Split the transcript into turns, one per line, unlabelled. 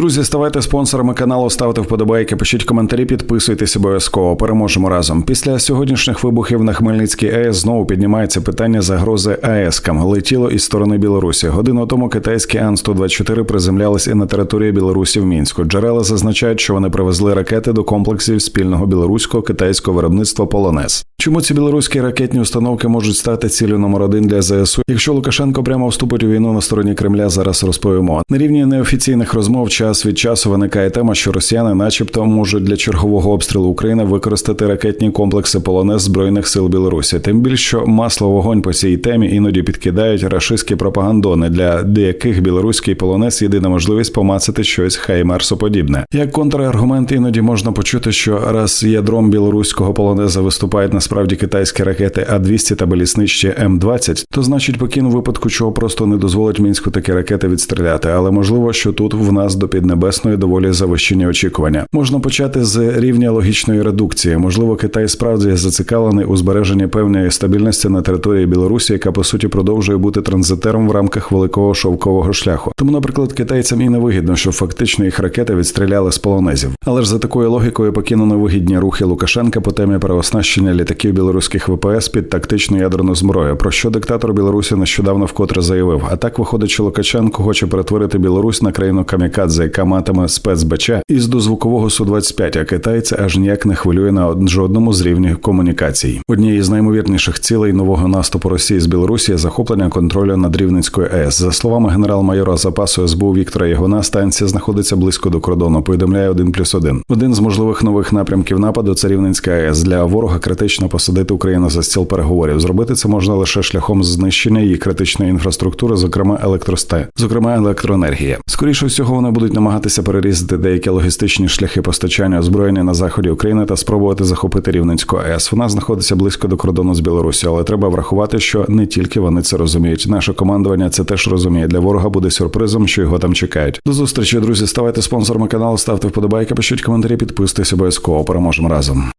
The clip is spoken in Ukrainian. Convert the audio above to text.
Друзі, ставайте спонсорами каналу, ставте вподобайки, пишіть коментарі, підписуйтесь обов'язково. Переможемо разом. Після сьогоднішніх вибухів на Хмельницькій АЕС знову піднімається питання загрози АЕСкам. Летіло із сторони Білорусі. Годину тому китайські Ан 124 приземлялись і на території Білорусі в мінську. Джерела зазначають, що вони привезли ракети до комплексів спільного білоруського китайського виробництва Полонез. Чому ці білоруські ракетні установки можуть стати цілею номер один для ЗСУ? Якщо Лукашенко прямо вступить у війну на стороні Кремля, зараз розповімо. На рівні неофіційних розмов час від часу виникає тема, що росіяни, начебто, можуть для чергового обстрілу України використати ракетні комплекси полонез збройних сил Білорусі. Тим більше що масло вогонь по цій темі іноді підкидають рашистські пропагандони, для деяких білоруський полонез єдина можливість помацати щось хаймерсоподібне. Як контраргумент іноді можна почути, що раз ядром білоруського полонеза виступають насправді китайські ракети А-200 та балісничі М-20, то значить Пекін випадку чого просто не дозволить мінську такі ракети відстріляти. Але можливо, що тут в нас до піднебесної доволі завищені очікування. Можна почати з рівня логічної редукції. Можливо, Китай справді зацікавлений у збереженні певної стабільності на території Білорусі, яка по суті продовжує бути транзитером в рамках великого шовкового шляху. Тому, наприклад, китайцям і не вигідно, що фактично їх ракети відстріляли з полонезів. Але ж за такою логікою покинено вигідні рухи Лукашенка по темі переоснащення літаків білоруських ВПС під тактичну ядерну зброю. Про що диктатор Білорусі нещодавно вкотре заявив. А так виходить, що Лукашенко хоче перетворити Білорусь на країну камікадзе, яка матиме спецбч із дозвукового су 25 а Китай це аж ніяк не хвилює на жодному з рівнів комунікацій. Однією з наймовірніших цілей нового наступу Росії з Білорусі захоплення контролю над Рівненською АЕС. За словами генерал-майора запасу СБУ Віктора Єгона, станція знаходиться близько до кордону. Повідомляє 1 плюс 1. Один з можливих нових напрямків нападу це Рівненська АЕС. Для ворога критично посадити Україну за стіл переговорів. Зробити це можна лише шляхом знищення її критичної інфраструктури, зокрема електросте, зокрема електроенергія. Скоріше всього, вони будуть намагатися перерізати деякі логістичні шляхи постачання озброєння на заході України та спробувати захопити Рівненську АЕС. Вона знаходиться близько до кордону з Білорусі, але треба врахувати, що не тільки вони це розуміють. Наше командування це теж розуміє. Для ворога буде сюрпризом, що його там чекають. До зустрічі, друзі. Ставайте спонсорами каналу, ставте вподобайки, пишіть коментарі, підписуйтесь обов'язково. Переможемо разом.